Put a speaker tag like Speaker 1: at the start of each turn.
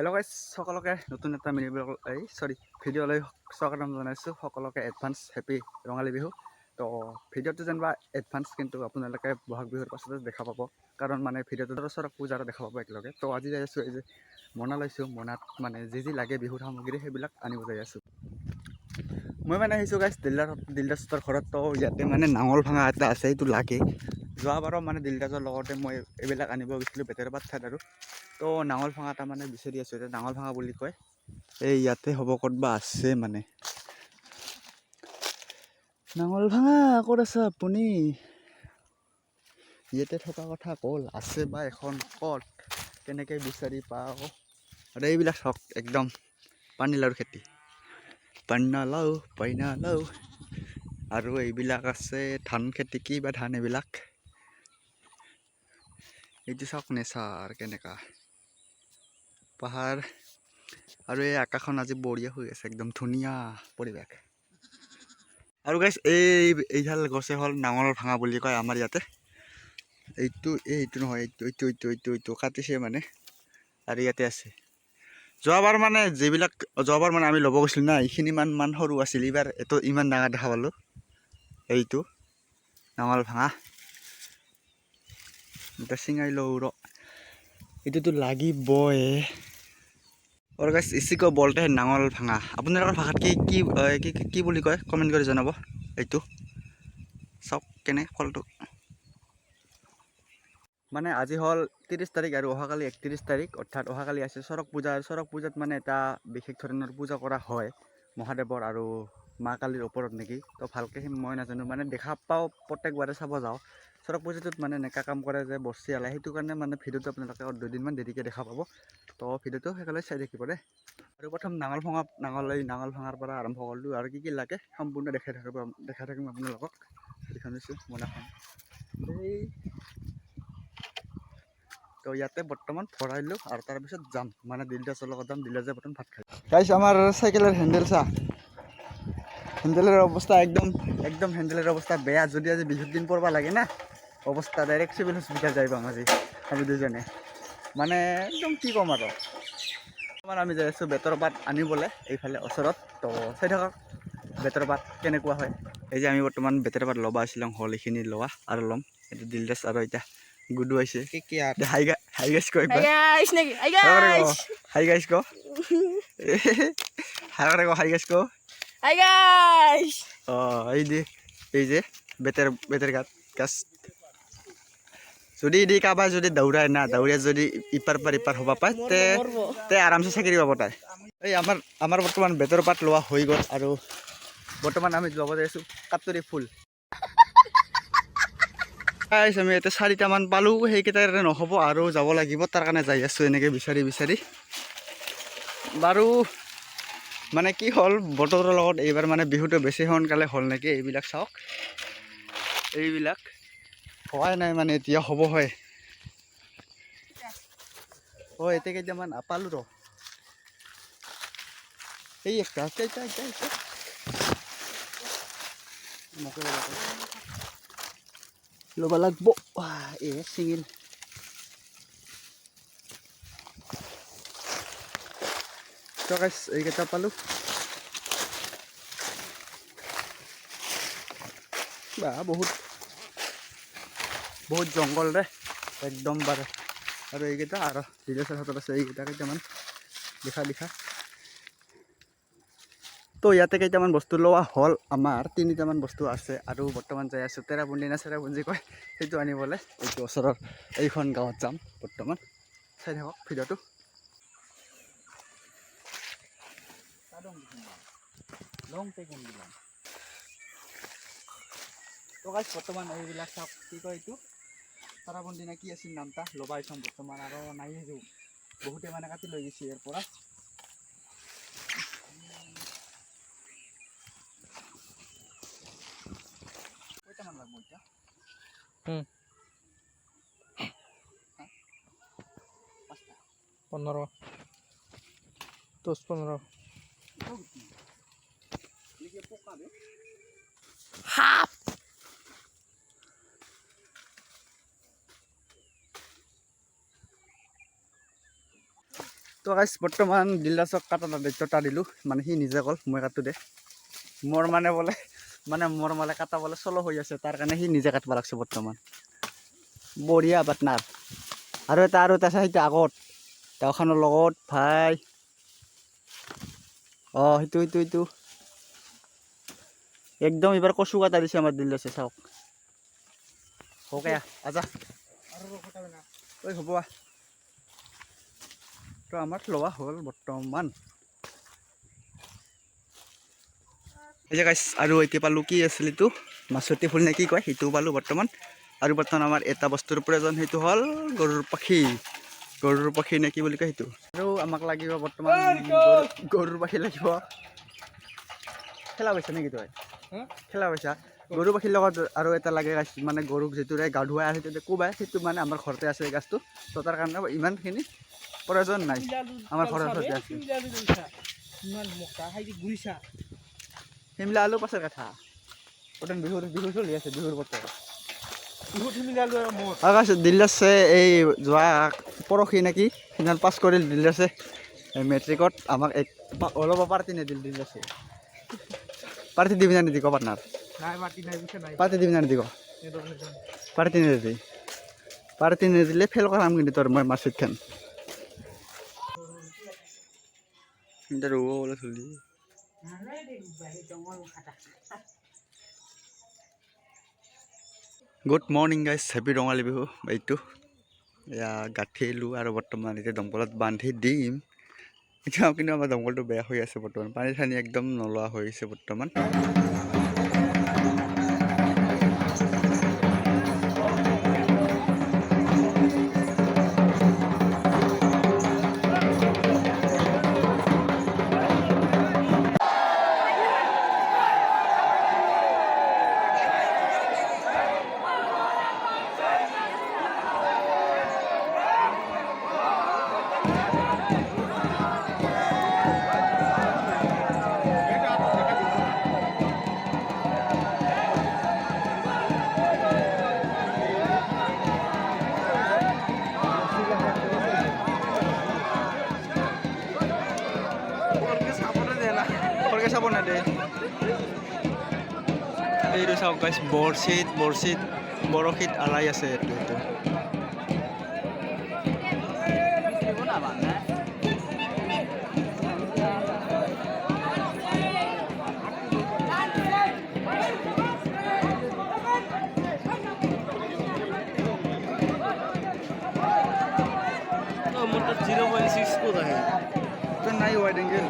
Speaker 1: Hello' guys সকলোকে নতুন এটা মিনি ব্লগ এই চৰি ভিডিঅ'লৈ স্বাগতম জনাইছোঁ। সকলোকে এডভান্স হেপী ৰঙালী বিহু। তো, ভিডিঅ'টো যেনিবা এডভান্স কিন্তু আপোনালোকে বহাগ বিহুৰ পাছতে দেখা পাব। কাৰণ মানে ভিডিঅ'টো ওচৰত পূজাটো দেখা পাব একেলগে। তো, আজি যাই আছোঁ, এই যে মোনা লৈছোঁ। মোনাত মানে যি যি লাগে বিহুৰ সামগ্ৰী, সেইবিলাক আনিব যাই আছোঁ। মই মানে আহিছোঁ গাইজ দিলদাৰ দিলদাৰ ঘৰত। তো, ইয়াতে মানে নাঙল ভাঙা এটা আছে, এইটো লাগে যোৱাবাৰো মানে দিলদাজৰ লগতে মই এইবিলাক আনিব গৈছিলোঁ বেটেৰবাদ ঠাইত আৰু। তো নাঙল ভাঙা এটা মানে বিচাৰি আছোঁ। এতিয়া নাঙল ভাঙা বুলি কয়। এই ইয়াতে হ'ব ক'তবা আছে মানে। নাঙল ভাঙা, ক'ত আছে আপুনি? ইয়াতে থকা কথা ক'ল, আছে বা এখন ক'ত, কেনেকৈ বিচাৰি পাওঁ। আৰু এইবিলাক চাওক একদম পানীলাওৰ খেতি। পানীলাও পানীলাও আৰু এইবিলাক আছে, ধান খেতি কি বা ধান এইবিলাক। এইটো চাওক নেচাৰ কেনেকা। পাহাৰ আৰু এই আকাশখন আজি বঢ়িয়া হৈ আছে, একদম ধুনীয়া পৰিৱেশ। আৰু গাইছ এই এইডাল গছে হ'ল নাঙল ভাঙা বুলি কয় আমাৰ ইয়াতে। এইটো এইটো নহয়, এইটো এইটো এইটো এইটো এইটো কাটিছে মানে আৰু ইয়াতে আছে। যোৱাবাৰ মানে যিবিলাক, যোৱাবাৰ মানে আমি ল'ব গৈছিলোঁ না, এইখিনি মান মান সৰু আছিল। এইবাৰ এইটো ইমান ডাঙৰ দেখা পালোঁ। এইটো, নাঙল ভাঙা। এতিয়া চিঙাই লওঁ ৰ। এইটোতো লাগিবই আৰু গাইছ ইচিকো বলতে নাঙল ভাঙা। আপোনালোকৰ ভাষাত কি কি কি বুলি কয়? কমেণ্ট কৰি জনাব এইটো। চাওক কেনে ফলটো। মানে আজি হ'ল ত্ৰিছ তাৰিখ আৰু অহাকালি একত্ৰিছ তাৰিখ, অৰ্থাৎ অহাকালি আছে চৰক পূজা। আৰু চৰক পূজাত মানে এটা বিশেষ ধৰণৰ পূজা কৰা হয় মহাদেৱৰ আৰু মা কালীৰ ওপৰত নেকি। তো ভালকৈ মই নাজানো। মানে দেখা পাওঁ প্ৰত্যেকবাৰে চাব যাওঁ। চৰক পূজাটোত মানে এনেকা কাম কৰে যে বস্তি আলাই সেইটো কাৰণে মানে ভিডিঅ'টো আপোনালোকে দুদিনমান দেৰিকৈ দেখা পাব। তো ভিডিঅ'টো সেইকাৰণে চাই থাকিব দেই। আৰু প্ৰথম নাঙল ভঙা, নাঙল, এই নাঙল ভঙাৰ পৰা আৰম্ভ কৰিলোঁ। আৰু কি কি লাগে সম্পূৰ্ণ দেখাই থাকিব, দেখাই থাকিম আপোনালোকক। এইখন হৈছে মোনাখন। এই তো ইয়াতে বৰ্তমান ভৰাইলোঁ আৰু তাৰপিছত যাম। মানে দিলদাসৰ লগত যাম। দিলদাসে বৰ্তমান ভাত খাই গাইছ আমাৰ চাইকেলৰ হেণ্ডেল চা। হেণ্ডেলৰ অৱস্থা একদম একদম হেণ্ডেলৰ অৱস্থা বেয়া। যদি আজি বিহুৰ দিন পৰিব লাগে না অৱস্থা ডাইৰেক্ট চিভিল হস্পিটেল যাই পাম আজি আমি দুজনে। মানে একদম কি ক'ম আৰু। আমাৰ আমি যাই আছোঁ বেতৰ পাত আনিবলৈ এইফালে ওচৰত। তো চাই থাকক বেতৰ পাত কেনেকুৱা হয়। এই যে আমি বৰ্তমান বেতৰ পাত ল'ব আছিলোঁ হ'ল এইখিনি লোৱা আৰু ল'ম। এইটো দিলদাস আৰু এতিয়া গুডু আহিছে। হাই গাইছ ক একবাৰ
Speaker 2: Hi guys, Nick. Hi
Speaker 1: hi guys ক হাই কৰে ক হাই
Speaker 2: guys.
Speaker 1: অঁ এই যে এই যে বেতের বেতের গাছ গাছ। যদি দি কাবাৰ যদি দৌৰাই না দৌৰাই যদি ইপাৰ পাৰ ইপাৰ হ'ব পায় তে তে আৰামছে চাকৰি পাব তাই। এই আমাৰ আমাৰ বৰ্তমান বেতৰ পাত লোৱা হৈ গ'ল আৰু বৰ্তমান আমি ল'ব যাই আছোঁ কাটৰি ফুল। গাইছ আমি ইয়াতে চাৰিটামান পালোঁ সেইকেইটাৰে নহ'ব আৰু যাব লাগিব তাৰ কাৰণে যাই আছোঁ এনেকৈ বিচাৰি বিচাৰি। বাৰু মানে কি হ'ল, বতৰৰ লগত এইবাৰ মানে বিহুটো বেছি সোনকালে হ'ল নেকি? এইবিলাক চাওক। এইবিলাক হোৱাই নাই মানে এতিয়া হ'ব হয়। অ, এতিয়া কেইটামান পালোঁ ৰ। এই একটা এটা এটা এটা মোকে ল'ব কয়। ল'ব এ, ছিঙিল। তো গাইছ এইকেইটা পালোঁ বা বহুত বহুত জংঘল ৰে একদম বাৰে আৰু এইকেইটা আৰু বিদেশৰ হাতত আছে এইকেইটা কেইটামান লিখা লিখা তো ইয়াতে কেইটামান বস্তু লোৱা হ'ল আমাৰ তিনিটামান বস্তু আছে আৰু বৰ্তমান যাই আছোঁ তেৰাপুঞ্জি না চেৰাপুঞ্জি কয় সেইটো আনিবলৈ এইটো ওচৰৰ এইখন গাঁৱত যাম বৰ্তমান চাই থাকক ভিডিঅ'টো লং পেকেন দিলাম। তো গাইছ বৰ্তমান এইবিলাক চাওক কি কয় এইটো? তাৰাবন্দি নে কি আছিল নামটা? ল'বা এইখন বৰ্তমান আৰু নাই যো বহুতে মানে কাটি লৈ গৈছে ইয়াৰ পৰা। কেইটামান লাগব এতিয়া?
Speaker 2: হুম। পনেরো দশ পনেরো হাফ।
Speaker 1: তো গাইছ বৰ্তমান দিলাচক কাটা দায়িত্বটা দিলোঁ। মানে সি নিজে ক'ল মই কাটো দে। মোৰ মানে বোলে মানে মোৰ মানে কাটা বোলে চলো হৈ আছে, তাৰ কাৰণে সি নিজে কাটিব লাগছে বৰ্তমান। বঢ়িয়া পাৰ্টনাৰ আৰু এটা আৰু এটা আছে, সেইটো আগত। তেওঁখনৰ লগত ভাই। অঁ সেইটো সেইটো সেইটো একদম এইবাৰ কচু কাটা দিছে আমাৰ দিলাচে চাওক। হকে আজা। ঐ হ'ব তো আমাৰ লোৱা হ'ল বৰ্তমান। এই যে গাইছ আৰু এতিয়া পালোঁ কি আছিল এইটো? মাছুৱতী ফুল নে কি কয় সেইটোও পালোঁ বৰ্তমান। আৰু বৰ্তমান আমাৰ এটা বস্তুৰ প্ৰয়োজন সেইটো হ'ল গৰুৰ পাখি। গৰুৰ পাখি নে কি বুলি কয় সেইটো? আৰু আমাক লাগিব বৰ্তমান গৰু- গৰুৰ পাখি লাগিব। খেলা পাইছা নেকি তই? খেলা পাইছা? গৰু পাখিৰ লগত আৰু এটা লাগে গাছ মানে গৰুক যিটোৰে গা ধুৱাই আৰু সেইটো কোবাই সেইটো মানে আমাৰ ঘৰতে আছে এই গাছটো। তো তাৰ কাৰণে ইমানখিনি প্ৰয়োজন নাই। আমাৰ ঘৰৰ ওচৰতে আছে। সেইবিলাক আলু পাছৰ কথা। বিহুৰ বিহু চলি আছে বিহুৰ বতৰ
Speaker 2: বিহুত মিলালো আৰু মোৰ
Speaker 1: আকাশ দিল্লাছে এই যোৱা পৰহি নেকি সিদিনা পাছ কৰিল দিল্লাছে মেট্ৰিকত আমাক এক অলপ পাৰ্টি নিদিল দিল্লাছে পাৰ্টি দিবি না নিদি ক পাৰ্টনাৰ
Speaker 2: নাই মাটি নাই বুইছা নাই।
Speaker 1: পাৰ্টি দিবি না নিদি ক পাৰ্টি নিদিবি। পাৰ্টি নিদিলে ফেল কৰাম কিন্তু তোৰ মই মাৰ্কশ্বিট খান। ৰ'ব বোলে চলি। Good morning guys happy Rongali Bihu এইটো এয়া গাঁঠিলোঁ আৰু বৰ্তমান এতিয়া দমকলত বান্ধি দিম এতিয়া কিন্তু আমাৰ দমকলটো বেয়া হৈ আছে বৰ্তমান পানী চানী একদম নোলোৱা হৈ আছে বৰ্তমান এইটো চাওক গাইছ বৰশীত বৰশীত বৰশীত আলাই আছে এইটো এইটো।
Speaker 2: মোৰ তাত জিৰ' পইণ্ট ছিক্স ক'ত আহে
Speaker 1: তো নাই ৱাইড এংগেল